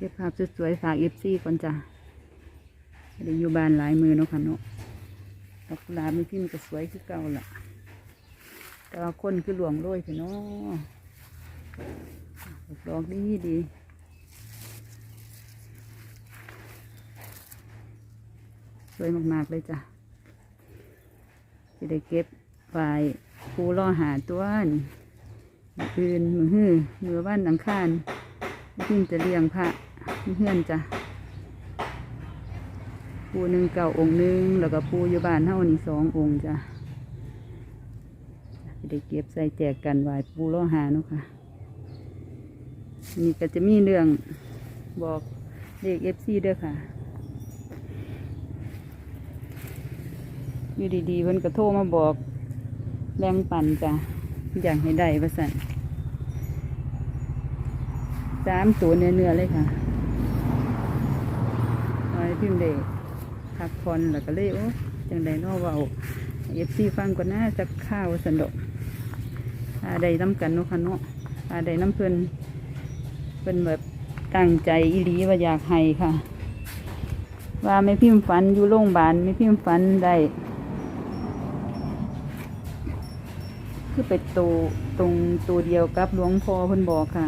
เก็บภาพสวยๆฝากเอฟซีก่อนจ้ะไม่ได้อยู่บ้านหลายมือเนาะค่ะเนาะดอกกุหลาบไม่พิมพ์ก็สวยคือเก่าละแต่ว่าคนคือหลวงโรยพี่เนาะดอกดีดีสวยมากๆเลยจ้ะจะได้เก็บไว้ปูล่อหาตัวนี่มื้ออื่นมือหื้อมือบ้านอังคารไม่จะเลี้ยงพระ เพื่อนจ้ะปูหนึ่งเก่าองค์หนึ่งแล้วก็ปูอยู่บ้านเท่านี้สององค์จ้ะจะได้เก็บใส่แจกกันไหวปูล่อหาเนาะค่ะนี่ก็จะมีเรื่องบอกเด็กเอฟซีด้วยค่ะอยู่ดีๆเพิ่นก็โทรมาบอกแรงปั่นจ้ะอยากให้ได้ประสันสามตัวเนื้อเลยค่ะ พิมพ์เด็กพักผ่อนแล้วก็เลยโอ้จังใดนอเวาเอฟซีฟังก่อนนะจะข้าวสันดกอาใดน้ำกันเนาะค่ะเนาะอาใดน้ำเพิ่นเพิ่นแบบตั้งใจอีหลีว่าอยากให้ค่ะ ว่าไม่พิมพ์ฝันอยู่โรงพยาบาลไม่พิมพ์ฝันได้คือไปตูตรงตัวเดียวกับหลวงพ่อเพิ่นบอกค่ะ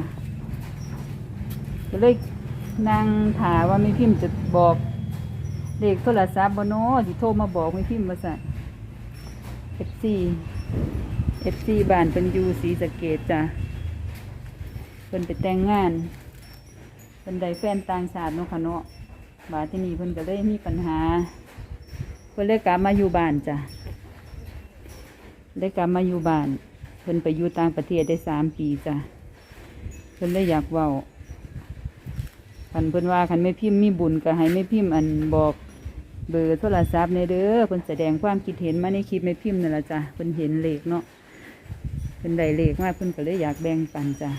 ก็เลยนั่งถาว่าไม่พิมพ์จะบอก เลขโทรศัพท์บเนอที่โทรมาบอกไม่พิมพ์มาสั่นเอฟซีเอฟซีบ้านเป็นยูศรีสะเกดจ้ะเพิ่นไปแต่งงานเพิ่นได้แฟนต่างชาติเนาะค่ะเนาะบาที่นี่เพิ่นก็เลยมีปัญหา เพิ่นเลยกลับมาอยู่บ้านจ้ะได้กลับมาอยู่บ้าน เพิ่นไปอยู่ต่างประเทศได้สามปีจ้ะเพิ่นเลยอยากเว้าคันเพิ่นว่าคันไม่พิมพ์มีบุญก็ให้ไม่พิมพ์อันบอก เบอร์โทรศัพท์ในเด้อเพิ่นแสดงความคิดเห็นมาในคลิปไม่พิมพ์นั่นแหละจ้ะเพิ่นเห็นเลขเนาะเพิ่นได้เลขมาเพิ่นก็เลยอยากแบ่งปันจ้ะ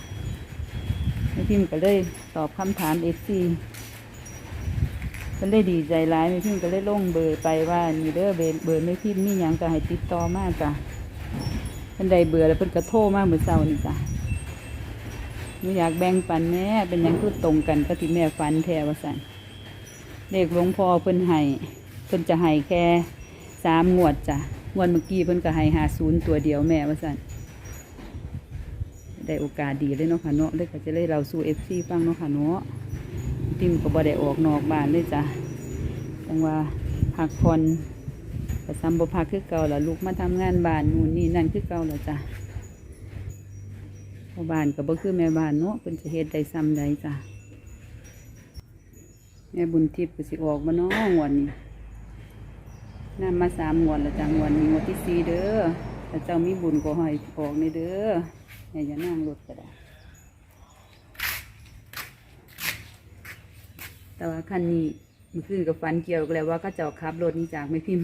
ไม่พิมพ์ก็เลยตอบคำถามเอฟซีเพิ่นเลยดีใจร้ายไม่พิมพ์ก็เลยลงเบอร์ไปว่านี่เด้อเบอร์เบอร์ไม่พิมพ์มีหยังก็ให้ติดต่อมาจ้ะเพิ่นได้เบื่อแล้วเพิ่นก็โทรมาเมื่อเช้านี่จ้ะหนูอยากแบ่งปันแม่เป็นหยังคือตรงกันก็ที่แม่ฝันแท้ว่าสันเลขหลวงพ่อเพิ่นให้ พิ่นจะให้แค่สามงวดจ้ะงวดเมื่อกี้เพิ่นก็ให้หาศูนย์ตัวเดียวแม่ว่าสั่นได้โอกาสดีเลยเนาะค่ะเนาะเลยก็จะเลยเราสู้เอฟซีฟังเนาะค่ะเนาะติมก็บ่ได้ออกนอกบ้านเลยจ้ะจังว่าพักผ่อนก็ซ้ำบ่พักคือเก่าละลูกมาทำงานบ้านนู่นนี่นั่นคือเก่าละจ้ะพอบ้านก็บ่คือแม่บ้านเนาะเพิ่นจะเฮ็ดได้ซ้ำใดจ้ะแม่บุญทิพย์ก็สิออกมาเนาะงวดนี้ นำมาสามงวดล้วจ้ะงวดนี้งวดที่สี่เด้อถ้าเจ้ามีบุญก็ให้ออกในเด้อแม่อย่านั่งรถก็ได้แต่ว่าคันนี้มื่อคืนกับฟันเกี่ยวกันแล้วว่าก็เจ้าขับรถนี่จากไม่พิมพ์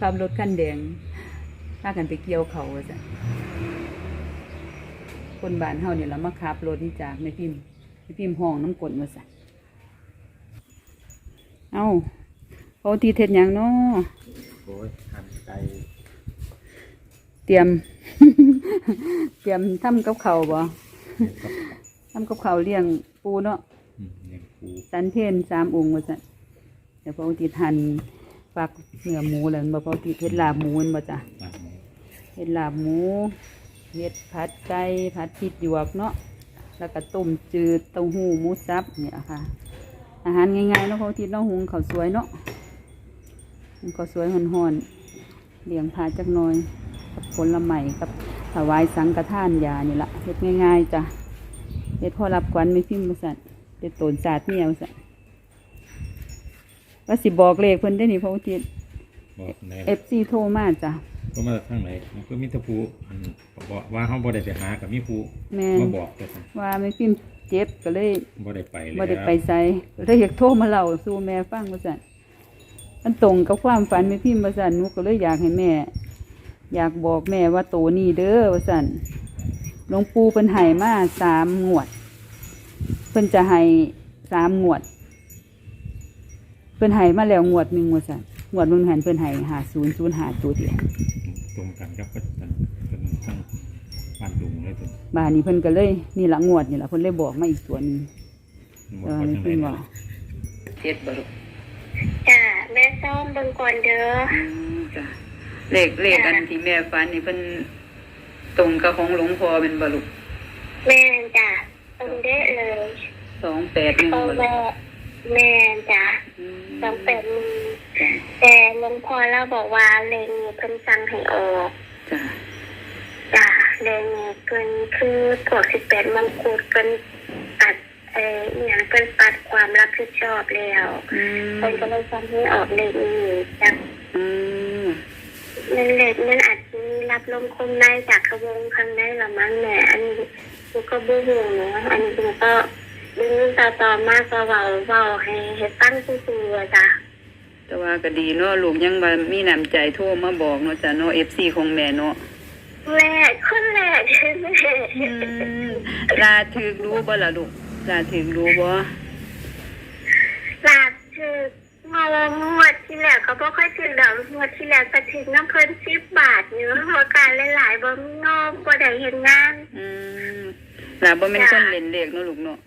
ขับรถคันแดงพากันไปเกี่ยวเขาจ้ะคนบ้านเฮาเนี่ยเรามาขับรถนี่จากไม่พิมพ์ไม่พิมพ์ห้องน้ำกลมาสั่เอ้า ขาทีเท็ดหยังเนาะโอ้ยหั่นไก่เตรียม เตรียมทำกับเขาวบ่กับทำกับเขาวเลี้ยงปูเนาะอืมเลี้ยงปูสันเพนสามองค์ว่าจ้ะเดี๋ยวพระอุทิศหันฝักเนื้อหมูแล้วบ่พระอุทิศเฮ็ดลาบหมูนั่นบ่จ้ะปากหมูเฮ็ดลาบหมูเฮ็ดผัดไก่ผัดพริกหยวกเนาะแล้วก็ต้มจืดเต้าหู้หมูสับเนี่ยค่ะ อาหารง่ายๆเนาะพระอุทิศเนาะหุงข้าวสวยเนาะ หุงข้าวสวยห่อนๆเลี้ยงพาจักหน่อยกับผลไม้กับถวายสังฆทานยานี่ละเฮ็ดง่ายๆจ้ะเฮ็ดพอรับกวนไม่พิมพ์มาสั่นเฮ็ดโตนศาสตร์เมียวสั่นว่าสิบอกเลขเพิ่นได้นี่พระอุทิศบอกในเอฟซีโทรมาจ้ะก็มาจากทางไหนมันก็มีแตะปูอันบอกว่าเขาบ่ได้ไปหากับมีปูแม่นมาบอกแต่ซั่นว่าไม่พิมพ์เจ็บก็เลยบ่ได้ไปเลยบ่ได้ไปใส่ก็เลยอยากโทรมาเล่าสู่แม่ฟังว่าซั่น มันตรงกับความฝันไม่พิมพ์ว่าซั่นหนูก็เลยอยากให้แม่ อยากบอกแม่ว่าโตนี่เด้อว่าซั่นหลวงปู่เพิ่นให้มาสามงวด เพิ่นจะให้สามงวด เพิ่นให้มาแล้วงวดหนึ่งว่าซั่นงวดมึงหันเพิ่นให้หาศูนย์ศูนย์หาตัวเดียวตรงกันกับเป็นเป็นทางบ้านดุงเลยตัวบ้านนี้เพิ่นก็เลยนี่ละงวดนี่ละเพิ่นเลยบอกมาอีกตัวหนึงมบอกจ้าว่าไม่จังพิมพ์ได๋บอกเฮ็ดบ่ลูกจ้า แม่ส้มเบิ่งก่อนเด้ออืมจ้ะเลขเลขอันที่แม่ฝันนี่เพิ่นตรงกับของหลวงพ่อเป็นบ่ลูกแม่นจ้าตรงเด้เลยสองแปดหนึ่งเอาบ่ลูแม่กแม่นจ้าอืมต้องเป็นจ้ะแต่หลวงพ่อเราบอกว่าเลงนี้เพิ่นสั่งให้ออกจ้ะจ้าเลงนี้เพิ่นคือพวกสิบแปดมงกุฎเพิ่นตัด เอ่ออหย่างเพิ่นปัดความรับผิดชอบแล้วอืมเพิ่นก็เลยสั่งให้ออกเลงนี้จ้าอืมเงินเล็กมันอาจจะมีรับลมคมในจากขบวงข้างในละมั้งแหม่อันนี้ดูก็บูหูเนาะอันนี้ดูก็ดึงต่อต่อมากก็เบาเบาให้ให้ตั้งซื่อๆจ้ะแต่ว่าก็ดีเนาะลูกยังว่ามีน้ำใจโทรมาบอกเนาะจ้ะเนาะ FC ของแม่เนาะแม่คนแรกแม่อืมลาถึกรู้บ่ล่ะลูก ลาถึกรู้บ่ลาคือมางวดที่แล้วก็บ่ค่อยถึงดอกงวดที่แล้วก็ถึงน้ำเพิ่นสิบบาทอยู่เพราะการหลายๆบ่มีงอกบ่ได้เห็นงานอืมลาบ่แม่นคนเล่นเลขเนาะลูกเนาะ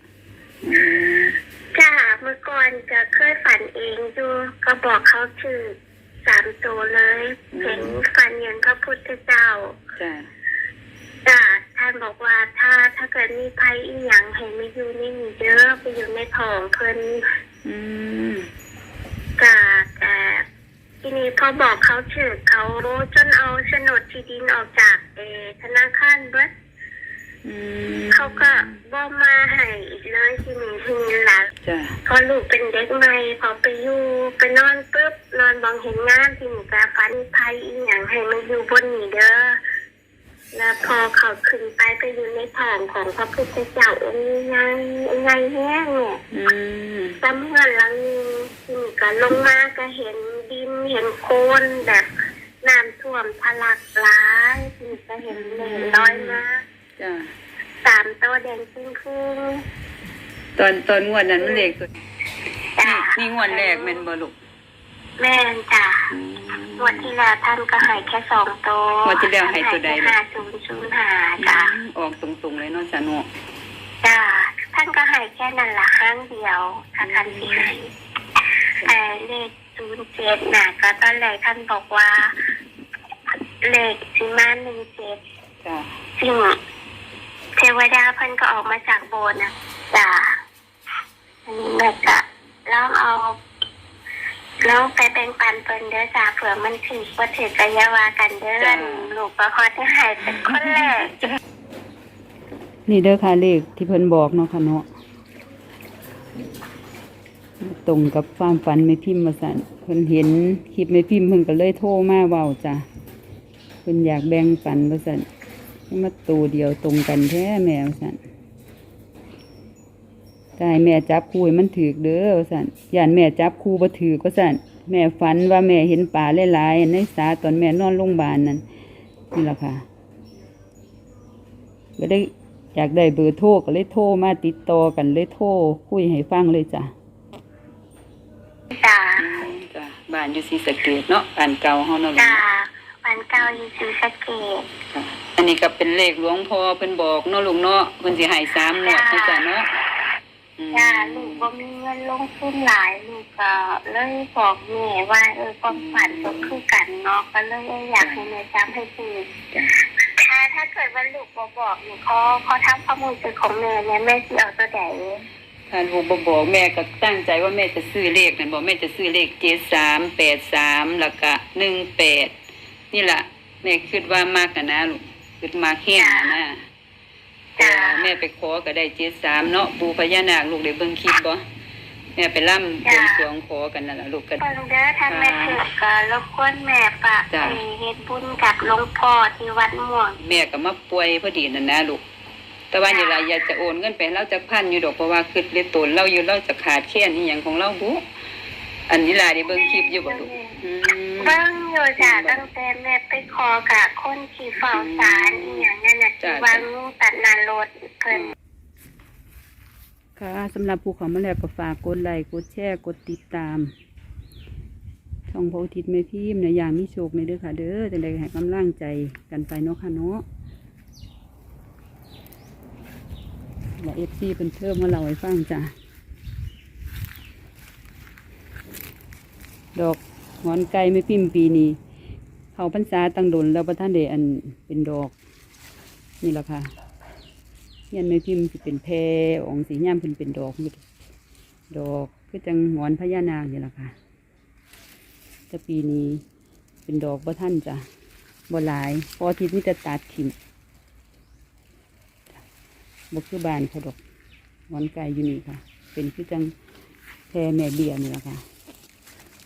อืมจ้าเมื่อก่อนจะเคยฝันเองอยู่ก็บอกเขาถือสามตัวเลยเห็นฝันเห็นพระพุทธเจ้าจ้ะจ้าท่านบอกว่าถ้าถ้าเกิดมีภัยอีหยังให้ไม่อยู่นี่มีเยอะไปอยู่ในท้องเพิ่นอืมจ้าแต่ทีนี้พอบอกเขาถือเขาจนเอาโฉนดที่ดินออกจากเออธนาคารเบิดอืมเขาก็บ่มาให้อีกเลยทีนี้ทีนี้หละจ้ะพอลูกเป็นเด็กใหม่พอไปอยู่ไปนอนปุ๊บนอนบองเห็นงานที่หนูกาฟันไทยอีหยังให้มันอยู่บนนี่เด้อ แล้วพอเขาขึ้นไปไปอยู่ในท้องของพระพุทธเจ้าองค์ใหญ่ใหญ่แห้งเนี่ยอืมจำเงินหลังหนึงที่หนูก็ลงมาก็เห็นดินเห็นโคลนแบบน้ำท่วมทะลักหลายที่หนูก็เห็นเลนลอยมาจ้ะสามตัวแดงขึ้นขึ้นตอนตอนงวดนั้นมันเลขตัวจ้ะนี่นี่งวดแรกแม่นบ่ลูกแม่นจ้ะอืม งวันที่แล้วท่านก็ใหายแค่สองตัวงวดที่แล้วให้ตัวใดห้าศูนย์ศูนย์ห้าจ้ะออกตรงๆเลยเนาะจ้ะเนาะจ้ะท่านก็ใหายแค่นั้นละครั้งเดียวถ้าท่านที่ให้แต่เลขศูนย์เจ็ดน่ะก็ตอนแรกท่านบอกว่า เลขสิมาหนึ่งเจ็ดจ้ะซึ่งเทวดาเพิ่นก็ออกมาจากโบสถ์นะจ้ะอันนี้แม่จะลองเอา ลองไปแบ่งปันเพิ่นเด้อจ้ะเผื่อมันถือว่าถือกายาวากันเด้อลูกก็ขอที่หายเป็นคนแรกนี่เด้อค่ะเลขที่เพิ่นบอกเนาะค่ะเนาะตรงกับความฝันแม่พิมพ์มาสั่นเพิ่นเห็นคลิปแม่พิมพ์เพิ่นก็เลยโทรมาเว้าจ้ะเพิ่นอยากแบ่งปันว่าสั่นให้มาตัวเดียวตรงกันแท้แม่ว่าสั่น ได้แม่จับคู่ให้มันถือเด้อว่าสั่นย่านแม่จับคู่บ่ถือก็สั่นแม่ฝันว่าแม่เห็นป่าหลายๆในสาตอนแม่นอนโรงพยาบาลนั่นนี่ล่ะค่ะก็ได้อยากได้เบอร์โทรก็เลยโทรมาติดต่อกันเลยโทรคุยให้ฟังเลยจ้ะจ้ะจ้ะบ้านอยู่ศรีสะเกดเนาะบ้านเก่าเฮาเนาะจ้ะวันเก้าอยู่ศรีสะเกษค่ะอันนี้ก็เป็นเลขหลวงพ่อเพิ่นบอกเนาะลุงเนาะเพิ่นสิให้สามงวดนะจ้ะเนาะอืม จ้ะลูกบ่มีเงินลงทุนหลายลูกก็เลยบอกแม่ว่าเออความฝันก็คือกันเนาะก็เลยอยากให้แม่จำให้ถูกจ้ะถ้าถ้าเกิดว่าลูกบอบอกหนูเขาเขาทำข้อมูลเป็นของแม่เนี่ยแม่จะเอาตัวไหนท่านผู้บ่บอกแม่ก็ตั้งใจว่าแม่จะซื้อเลขนั่นบ่แม่จะซื้อเลข7383แปดสามแล้วก็18นี่แหละแม่คิดว่ามากกันนะลูกคิดมากแห้งอะนะ จ้ะแม่ไปขอก็ได้เจ็ดสามเนาะปูพญานาคลูกได้เบิ่งคลิปบ่แม่ไปล่ำบวงสรวงขอกันนั่นล่ะลูกก็เพิ่งเด้อถ้าแม่ถึกก็รบกวนแม่ฝากจ้ะไปเฮ็ดบุญกับหลวงพ่อที่วัดม่วง แม่ก็มาป่วยพอดีนั่นนะลูกแต่ว่านี่ล่ะอยากจะโอนเงินไปให้เราจักพันอยู่ดอกเพราะว่าคิดเลยตนเราอยู่เราจะขาดแคลนอีหยังของเราบุ อันนี้ล่ะได้เบิ่งคลิปอยู่บ่ลูกอืมเบิ่งอยู่จ้ะตั้งแต่แม่ไปขอกับคนที่เฝ้าศาลอีหยังนั่นน่ะที่วางลูกตัดนานรถเพิ่น ค่ะสำหรับผู้เขามาแล้วก็ฝากกดไลค์กดแชร์กดติดตาม ช่องพระอุทิศแม่พิมพ์ในอย่างมีโชคในเด้อค่ะ เด้อจังไดก็ให้กำลังใจกันไปเนาะค่ะเนาะและเอฟซีเป็นเพิ่มมาเล่าให้ฟังจ้ะ ดอกงอนไก่ไม่พิมพ์ปีนี้เขาพรรษาตั้งดนแล้วพระท่านเดอันเป็นดอก นี่แหละค่ะเงี้ยไม่พิมพ์เป็นแพรองสีย่ามเป็นเป็นดอกดอกคือจังงอนพญานาคนี่แหละค่ะแต่ปีนี้เป็นดอกพระท่านจ้ะบ่หลายพอทิตย์มีแต่ตัดถิ่มบกคือบานเขาดอกงอนไก่อยู่นี่ค่ะ เป็นคือจังแพรแม่เบี้ยนี่แหละค่ะ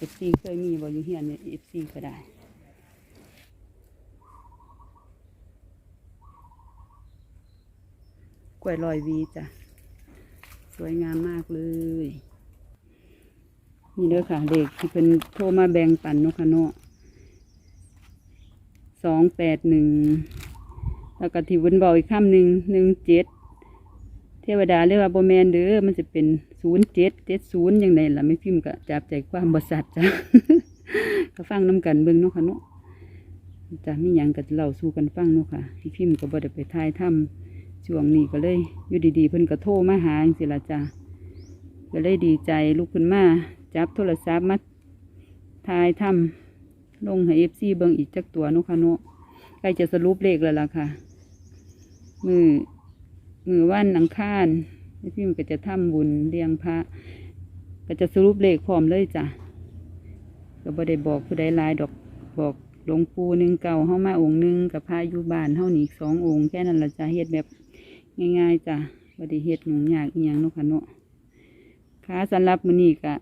อฟซีเคยมีบอยู่เฮียนเอฟซีก็ได้กล้วยลอยวีจ้ะ สวยงามมากเลย นี่เด้อค่ะ เด็กที่เพิ่นโทรมาแบ่งปันเนาะค่ะเนาะสองแปดหนึ่งแล้วก็ที่เพิ่นบอกอีกคำหนึ่งหนึ่งเจ็ดเทวดาเรียกว่าโบแมนเด้อมันจะเป็น ศูนย์เจ็ดเจ็ดศูนย์ยังไงล่ะไม่พิมพ์ก็จับใจความบริษัทจ้ะก็ฟังน้ำกันเบิ่งเนาะค่ะเนาะจะมีหยังก็เล่าสู่กันฟังเนาะค่ะที่พิมพ์ก็บ่ได้ไปทายถ้ำช่วงนี้ก็เลยอยู่ดีๆเพิ่นก็โทรมาหาจังซี่ล่ะจ้ะก็เลยดีใจลุกขึ้นมาจับโทรศัพท์มาถ่ายทำลงให้เอฟซีเบิ่งอีกจักตัวเนุค่ะเนาะใกล้จะสรุปเลขแล้วล่ะค่ะ มือมือวันอังคาน พี่มันก็จะทำบุญเลี้ยงพระ ก็จะสรุปเลขพร้อมเลยจ้ะก็บ่ได้บอกผู้ใดลายดอกบอกหลวงปู่หนึ่งเก่าเฮามาองค์หนึ่งกับพระอยู่บ้านเฮานี่อีกสององค์แค่นั้นละจ้ะเฮ็ดแบบง่ายๆจ้ะบ่ได้เฮ็ดหนุ่งยากอีหยังนาะค่ะเนาะค่ะสำหรับมื้อนี้ก็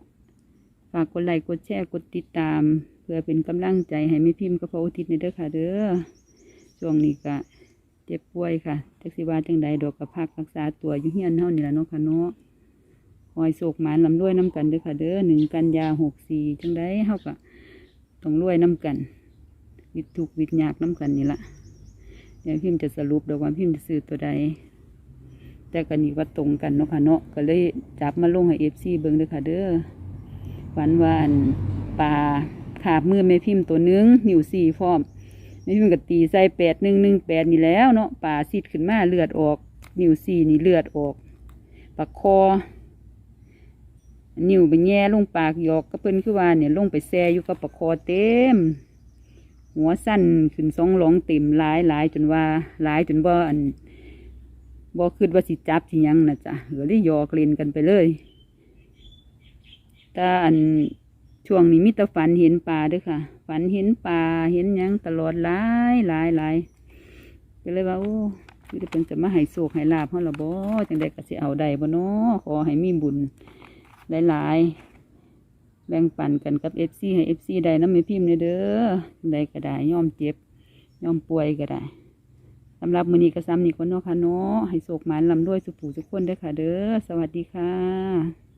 ฝากกดไลค์กดแชร์กดติดตาม เพื่อเป็นกำลังใจให้แม่พิมพ์กับพระอุทิศในเด้อค่ะเด้อช่วงนี้ก็ เจ็บป่วยค่ะจักสิว่าจังใดดอกกับพักรักษาตัวอยู่เฮียนเฮานี่ล่ะเนาะค่ะเนาะคอยโศกหมานลำด้วยน้ำกันเด้อค่ะ เด้อหนึ่งกันยาหกสี่จังใดเฮาก็ต้องรวยน้ำกัน วิตทุกวิตยากน้ำกันนี่ละเดี๋ยวพิมพ์จะสรุปดอกว่าพิมพ์จะซื้อตัวใด แต่กันนี้ว่าตรงกันเนาะค่ะเนาะก็เลยจับมาลงให้เอฟซีเบิ่งเด้อค่ะเด้อฝันว่านปลาขาบมือแม่พิมพ์ตัวนึงนิ้วสี่พร้อม แม่มพ์ก็ตีใส่แปดหนึ่งหนึ่งแปดนี่แล้วเนาะปลาซิดขึ้นมาเลือดออก นิ้วสี่นี่เลือดออกปากคอ นิ้วไปแง่ลงปากหยอกก็เพิ่นคือว่าเนี่ยลงไปแซ่อยู่กับปากคอเต็ม หัวสั้นขึ้นสองหลงเต็มหลายหลายจนว่าหลายจนว่าอันบ่คิดว่าสิจับสิยังนะจ๊ะก็เลยหยอกเล่นกันไปเลยแต่อัน ช่วงนี้มิตรฝันเห็นปลาด้วยค่ะ ฝันเห็นปลาเห็นยังตลอดหลายหลายหลายก็เลยว่าโอ้คือจะเป็นจะมาให้โศกให้ลาบเขาละบ่จังใดก็สิเอาได้บ่เนาะขอให้มีบุญหลายๆแบ่งปันกันกับเอฟซีให้เอฟซีได้น้ำไม่พิมพ์เด้อจังใดก็ได้ยอมเจ็บยอมป่วยก็ได้สำหรับมือนี้ก็ซ้ำนี่คนเนาะค่ะเนาะให้โศกหมานลำด้วยสุผูสุกคนด้อค่ะ เด้อสวัสดีค่ะ